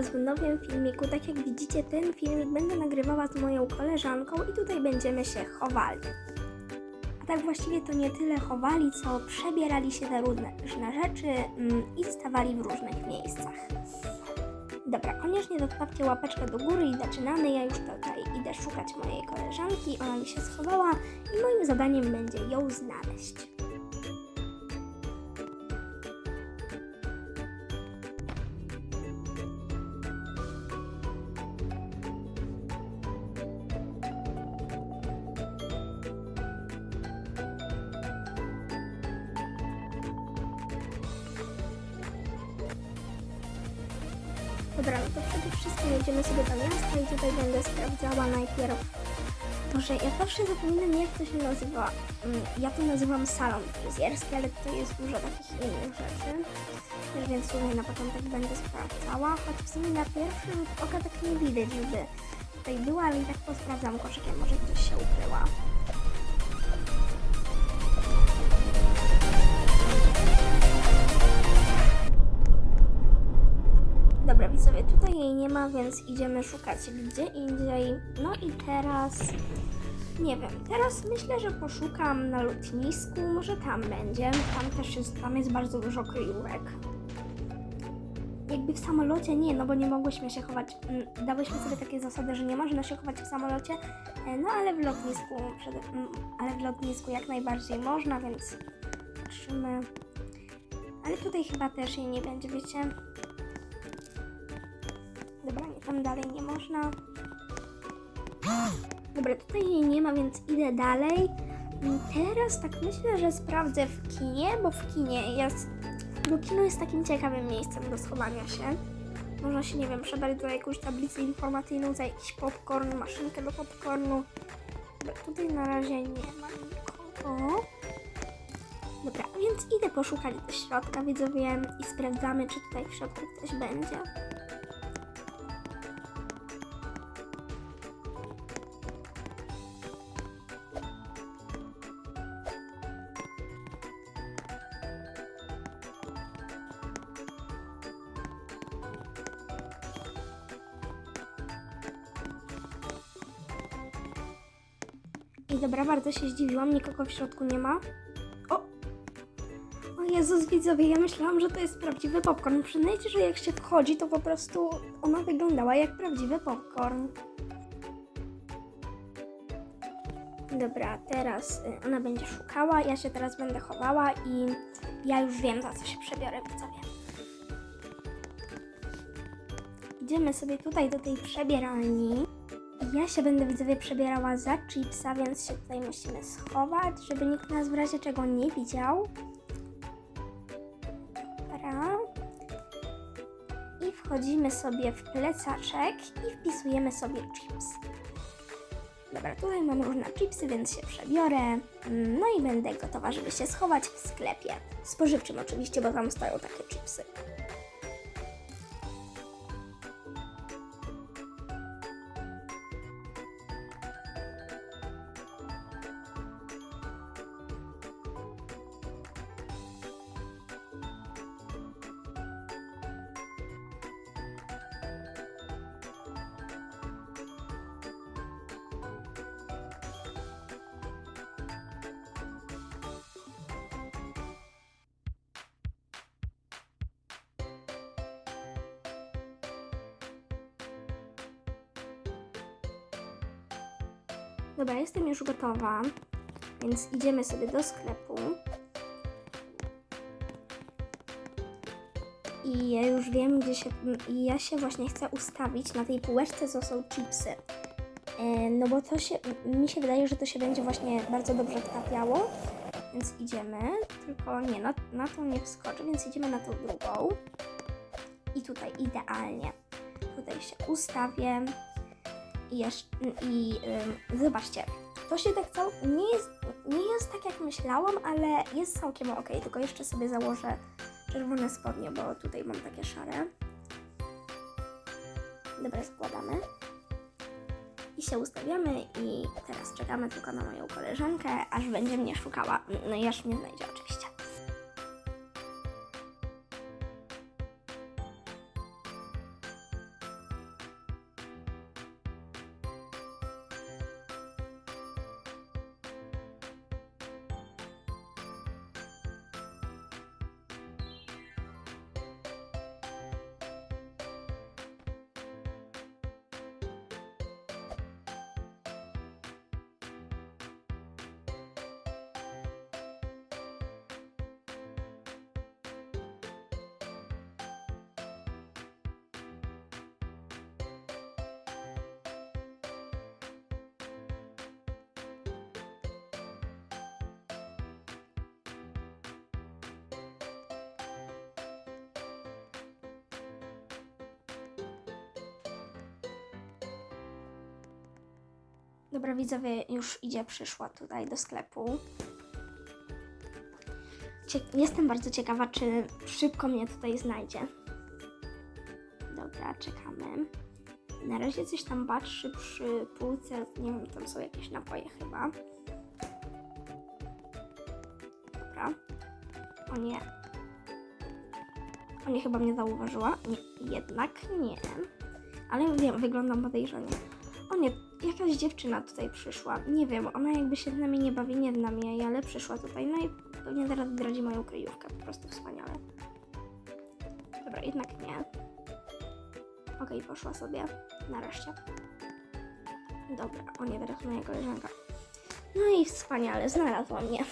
Was w nowym filmiku. Tak jak widzicie, ten filmik będę nagrywała z moją koleżanką i tutaj będziemy się chowali. A tak właściwie to nie tyle chowali, co przebierali się za różne, rzeczy mm, i stawali w różnych miejscach. Dobra, koniecznie zostawcie łapeczkę do góry i zaczynamy. Ja już tutaj idę szukać mojej koleżanki. Ona mi się schowała i moim zadaniem będzie ją znaleźć. Dobra, no to przede wszystkim jedziemy sobie do miasta i tutaj będę sprawdzała najpierw. Boże, ja zawsze zapominam jak to się nazywa. Mm, Ja to nazywam salon fryzjerski, ale tutaj jest dużo takich innych rzeczy. Więc tutaj na początek będę sprawdzała, choć w sumie na pierwszy rzut oka tak nie widać, żeby tutaj była, ale i tak posprawdzam koszykiem, może gdzieś się ukryła. Dobra, widzowie, tutaj jej nie ma, więc idziemy szukać gdzie indziej. No i teraz, nie wiem, teraz myślę, że poszukam na lotnisku, może tam będzie. Tam też jest, tam jest bardzo dużo kryjówek. Jakby w samolocie nie, no bo nie mogłyśmy się chować. mm, Dałyśmy sobie takie zasady, że nie można się chować w samolocie, e, no ale w lotnisku, mm, ale w lotnisku jak najbardziej można, więc patrzymy. Ale tutaj chyba też jej nie będzie, wiecie. Dobra, nie, tam dalej nie można. Dobra, tutaj jej nie ma, więc idę dalej. I Teraz tak myślę, że sprawdzę w kinie, bo w kinie jest. Bo kino jest takim ciekawym miejscem do schowania się. Można się, nie wiem, przebrać za jakąś tablicę informacyjną, za jakiś popcorn, maszynkę do popcornu. Dobra, tutaj na razie nie ma nikogo. Dobra, więc idę poszukać do środka, widzowie, i sprawdzamy, czy tutaj w środku ktoś będzie. I dobra, bardzo się zdziwiłam, nikogo w środku nie ma. O! O Jezus, widzowie, ja myślałam, że to jest prawdziwy popcorn. Przyznajcie, że jak się wchodzi, to po prostu ona wyglądała jak prawdziwy popcorn. Dobra, teraz y, ona będzie szukała, ja się teraz będę chowała i ja już wiem, za co się przebiorę, widzowie. Idziemy sobie tutaj do tej przebieralni. Ja się będę widzowie przebierała za chipsa, więc się tutaj musimy schować, żeby nikt nas w razie czego nie widział. Dobra. I wchodzimy sobie w plecaczek i wpisujemy sobie chips. Dobra, tutaj mam różne chipsy, więc się przebiorę. No i będę gotowa, żeby się schować w sklepie. Spożywczym oczywiście, bo tam stoją takie chipsy. Dobra, jestem już gotowa, więc idziemy sobie do sklepu. I ja już wiem, gdzie się. I ja się właśnie chcę ustawić na tej półeczce, co są chipsy. E, no bo to się. Mi się wydaje, że to się będzie właśnie bardzo dobrze trafiało. Więc idziemy. Tylko nie, na, na tą nie wskoczę, więc idziemy na tą drugą. I tutaj idealnie. Tutaj się ustawię. I, jeszcze, i zobaczcie, to się tak cał... nie jest, nie jest tak jak myślałam, ale jest całkiem ok. Tylko jeszcze sobie założę czerwone spodnie, bo tutaj mam takie szare. Dobra, składamy. I się ustawiamy i teraz czekamy tylko na moją koleżankę, aż będzie mnie szukała. No i aż mnie znajdzie oczywiście. Dobra, widzowie, już idzie, przyszła tutaj do sklepu. Cie- jestem bardzo ciekawa, czy szybko mnie tutaj znajdzie. Dobra, czekamy. Na razie coś tam patrzy przy półce. Nie wiem, tam są jakieś napoje chyba. Dobra. O nie. O nie, chyba mnie zauważyła. Nie, jednak nie. Ale wiem, wyglądam podejrzanie. O nie, jakaś dziewczyna tutaj przyszła. Nie wiem, ona jakby się z nami nie bawi, nie zna mnie, ale przyszła tutaj. No i pewnie teraz zdradzi moją kryjówkę. Po prostu wspaniale. Dobra, jednak nie. Okej, poszła sobie. Nareszcie. Dobra, o nie, teraz moja koleżanka. No i wspaniale, znalazła mnie.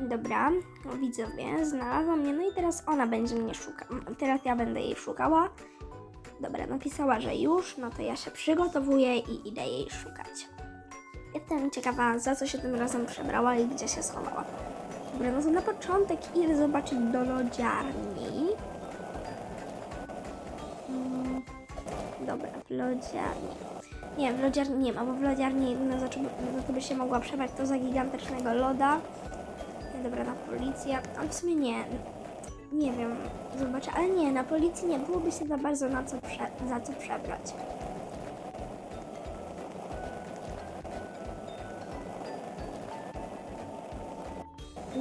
Dobra, no widzowie, znalazła mnie, no i teraz ona będzie mnie szukać. Teraz ja będę jej szukała. Dobra, napisała, że już, no to ja się przygotowuję i idę jej szukać. Jestem ciekawa, za co się tym razem przebrała i gdzie się schowała. Dobra, no to na początek idę zobaczyć do lodziarni. Mm, Dobra, w lodziarni. Nie, w lodziarni nie ma, bo w lodziarni no, za, to by się mogła przebrać to za gigantycznego loda. Dobra, na policję. Ale w sumie nie. Nie wiem, zobaczę. Ale nie, na policji nie byłoby się za bardzo na co za co przebrać.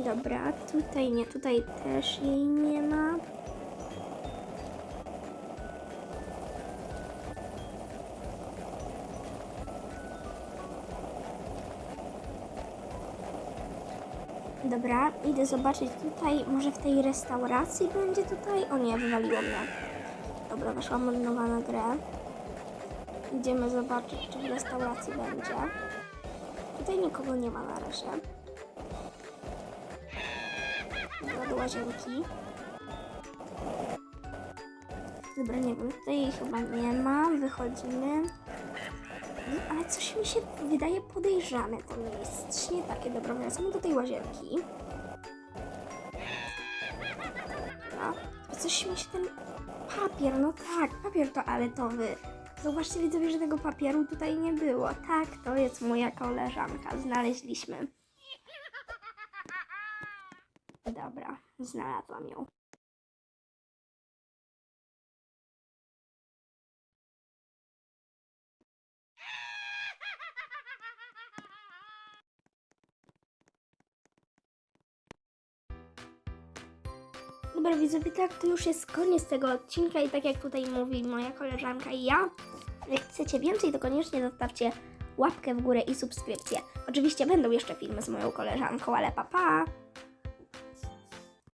Dobra, tutaj nie, tutaj też jej nie ma. Dobra, idę zobaczyć tutaj, może w tej restauracji będzie tutaj? O nie, wywaliło mnie. Dobra, weszłam od nowa na grę. Idziemy zobaczyć, czy w restauracji będzie. Tutaj nikogo nie ma na razie. Dobra, do łazienki. Dobra, nie wiem, tutaj chyba nie ma. Wychodzimy. No, ale coś mi się wydaje podejrzane to miejsce. Nie takie, dobra, wracamy do tej łazienki. Dobra. Coś mi się ten papier, no tak, papier toaletowy. Zauważcie widzowie, że tego papieru tutaj nie było. Tak, to jest moja koleżanka. Znaleźliśmy. Dobra, znalazłam ją. Dobra widzowie, tak to już jest koniec tego odcinka i tak jak tutaj mówi moja koleżanka i ja, jak chcecie więcej, to koniecznie zostawcie łapkę w górę i subskrypcję. Oczywiście będą jeszcze filmy z moją koleżanką, ale papa! Pa.